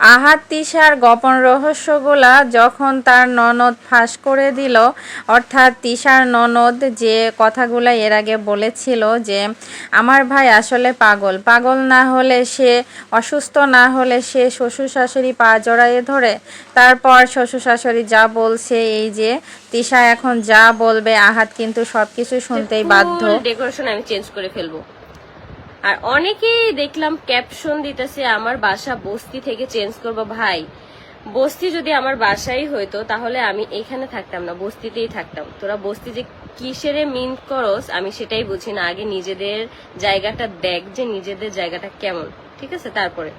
আহাত তিশার গোপন রহস্যগুলা যখন তার ননদ ফাঁস করে দিল, অর্থাৎ তিশার ননদ যে কথাগুলা এর আগে বলেছিল যে, আমার ভাই আসলে পাগল। পাগল না হলে সে, অসুস্থ না হলে সে শ্বশুর শাশুড়ি পা জড়াইয়ে ধরে। তারপর শ্বশুর শাশুড়ি যা বলছে এই যে, তিশা এখন যা বলবে আহাত কিন্তু সবকিছু শুনতেই বাধ্য। ডেকোরেশন আমি চেঞ্জ করে ফেলব। আর অনেকেই দেখলাম ক্যাপশন দিতেছে, আমার বাসা বস্তি থেকে চেঞ্জ করব ভাই। বস্তি যদি আমার বাসাই হইতো, তাহলে আমি এখানে থাকতাম না, বস্তিতেই থাকতাম। তোরা বস্তি যে কিসেরে মিন করস, আমি সেটাই বুঝি না। আগে নিজেদের জায়গাটা দেখ যে নিজেদের জায়গাটা কেমন। ঠিক আছে? তারপরে।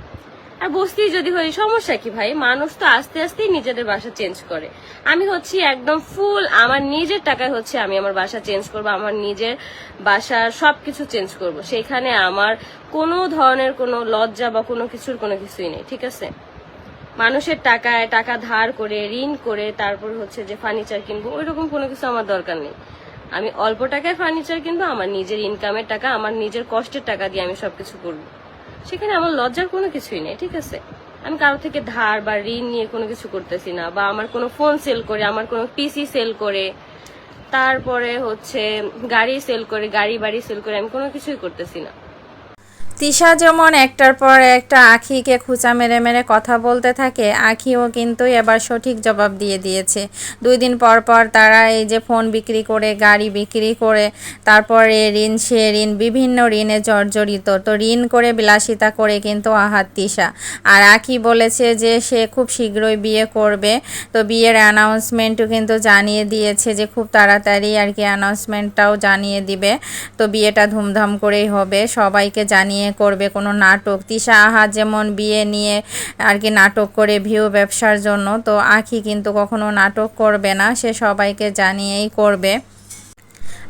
আর বস্তি যদি হয় সমস্যা কি ভাই? মানুষ তো আস্তে আস্তেই নিজেদের বাসা চেঞ্জ করে। আমি হচ্ছি একদম ফুল আমার নিজের টাকায় হচ্ছে আমি আমার বাসা চেঞ্জ করব, আমার নিজের বাসার সবকিছু চেঞ্জ করব। সেখানে আমার কোনো ধরনের কোনো লজ্জা বা কোনো কিছুর কোনো কিছুই নেই, ঠিক আছে? মানুষের টাকায় টাকা ধার করে, ঋণ করে, তারপর হচ্ছে যে ফার্নিচার কিনবো, ওইরকম কোনো কিছু আমার দরকার নেই। আমি অল্প টাকায় ফার্নিচার কিনবো, আমার নিজের ইনকামের টাকা, আমার নিজের কষ্টের টাকা দিয়ে আমি সবকিছু করব। সেখানে আমার লজ্জার কোনো কিছুই নেই, ঠিক আছে? আমি কারও থেকে ধার বা ঋণ নিয়ে কোনো কিছু করতেছি না, বা আমার কোনো ফোন সেল করে, আমার কোনো পিসি সেল করে, তারপরে হচ্ছে গাড়ি সেল করে, গাড়ি বাড়ি সেল করে, আমি কোনো কিছুই করতেছি না। তিশা যেমন একটার পর একটা আখিকে খুঁচা মেরে মেরে কথা বলতে থাকে, আখিও কিন্তু এবার সঠিক জবাব দিয়ে দিয়েছে। দুই দিন পর পর তারা এই যে ফোন বিক্রি করে, গাড়ি বিক্রি করে, তারপরে ঋণ, সে ঋণ, বিভিন্ন ঋণে জর্জরিত। তো ঋণ করে বিলাসিতা করে কিন্তু আহাত তিশা। আর আখি বলেছে যে সে খুব শীঘ্রই বিয়ে করবে। তো বিয়ের অ্যানাউন্সমেন্টও কিন্তু জানিয়ে দিয়েছে যে খুব তাড়াতাড়ি আর কি অ্যানাউন্সমেন্টটাও জানিয়ে দিবে। তো বিয়েটা ধুমধাম করেই হবে। সবাইকে জানিয়ে করবে কোনো নাটক। তিশা আহা যেমন বিয়ে নিয়ে আর কি নাটক করে ভিউ ব্যবসার জন্য, তো আখি কিন্তু কখনো নাটক করবে না, সে সবাইকে জানিয়েই করবে।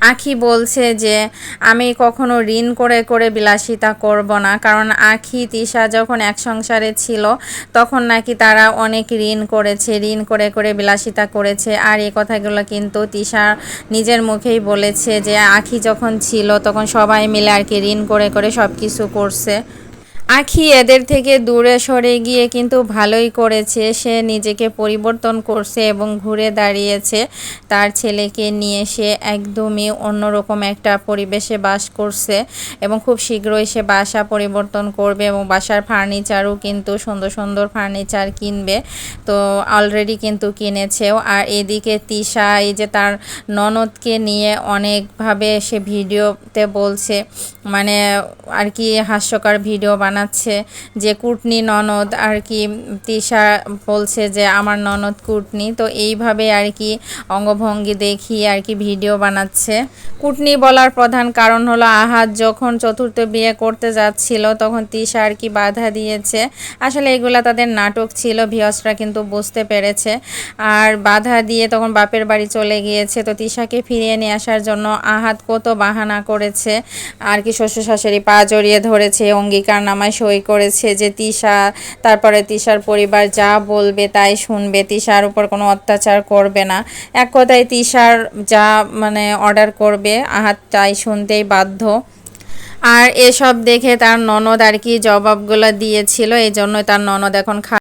আখি বলছে যে, আমি কখনো ঋণ করে করে বিলাসিতা করব না। কারণ আখি তিশা যখন এক সংসারে ছিল, তখন নাকি তারা অনেক ঋণ করেছে, ঋণ করে করে বিলাসিতা করেছে। আর এই কথাগুলো কিন্তু তিশা নিজের মুখেই বলেছে যে, আখি যখন ছিল, তখন সবাই মিলে আর কি ঋণ করে করে সব কিছু করছে। আখি এদের থেকে দূরে সরে গিয়ে কিন্তু ভালোই করেছে। সে নিজেকে পরিবর্তন করছে এবং ঘুরে দাঁড়িয়েছে। তার ছেলেকে নিয়ে সে একদমই অন্যরকম একটা পরিবেশে বাস করছে এবং খুব শীঘ্রই সে বাসা পরিবর্তন করবে এবং বাসার ফার্নিচারও কিন্তু সুন্দর সুন্দর ফার্নিচার কিনবে। তো অলরেডি কিন্তু কিনেছেও। আর এদিকে তিশা, এই যে তার ননদকে নিয়ে অনেকভাবে সে ভিডিওতে বলছে মানে আর কি হাস্যকর ভিডিও বানাচ্ছে যে কুটনি, ননদ আর কি তিশা বলছে যে আমার ননদ কুটনি। তো এইভাবে আর কি অঙ্গভঙ্গি দেখিয়ে আর কি ভিডিও বানাচ্ছে। কুটনি বলার প্রধান কারণ হলো, আহাত যখন চতুর্থ বিয়ে করতে যাচ্ছিল তখন তিশা আর কি বাধা দিয়েছে। আসলে এগুলা তাদের নাটক ছিল ভিয়সরা কিন্তু বুঝতে পেরেছে। আর বাধা দিয়ে তখন বাপের বাড়ি চলে গিয়েছে। তো তিশাকে ফিরিয়ে নিয়ে আসার জন্য আহাত কত বাহানা করেছে। আর কি শ্বশুর শাশুড়ি পা জড়িয়ে ধরেছে, অঙ্গীকার নামায় সই করেছে যে তিশা, তারপরে তিশার পরিবার যা বলবে তাই শুনবে, তিশার উপর কোনো অত্যাচার করবে না। এক কথায় তিশার যা মানে অর্ডার করবে আহাত তাই শুনতেই বাধ্য। আর এসব দেখে তার ননদ আর কি জবাবগুলো দিয়েছিল, এই জন্য তার ননদ এখন